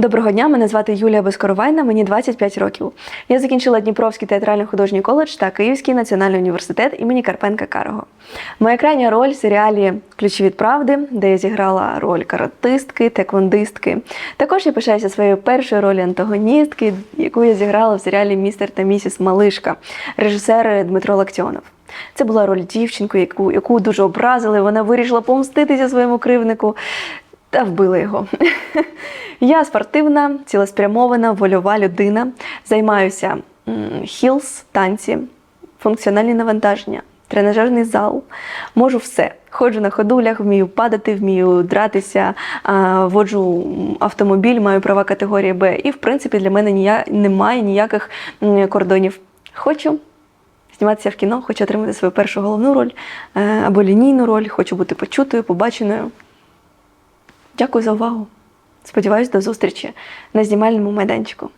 Доброго дня, мене звати Юлія Безкоровайна, мені 25 років. Я закінчила Дніпровський театральний художній коледж та Київський національний університет імені Карпенка Карого. Моя крайня роль в серіалі Ключі від правди, де я зіграла роль каратистки, теквондистки. Також я пишаюся своєю першою ролі антагоністки, яку я зіграла в серіалі Містер та місіс Малишка, режисер Дмитро Лактіонов. Це була роль дівчинки, яку, яку дуже образили. Вона вирішила помститися своєму кривнику та вбила його. Я спортивна, цілеспрямована, вольова людина. Займаюся хілс, танці, функціональні навантаження, тренажерний зал. Можу все. Ходжу на ходулях, вмію падати, вмію дратися, воджу автомобіль, маю права категорії Б. І, в принципі, для мене нія... немає ніяких кордонів. Хочу зніматися в кіно, хочу отримати свою першу головну роль е, або лінійну роль, хочу бути почутою, побаченою. Дякую за увагу. Сподіваюсь, до зустрічі на знімальному майданчику.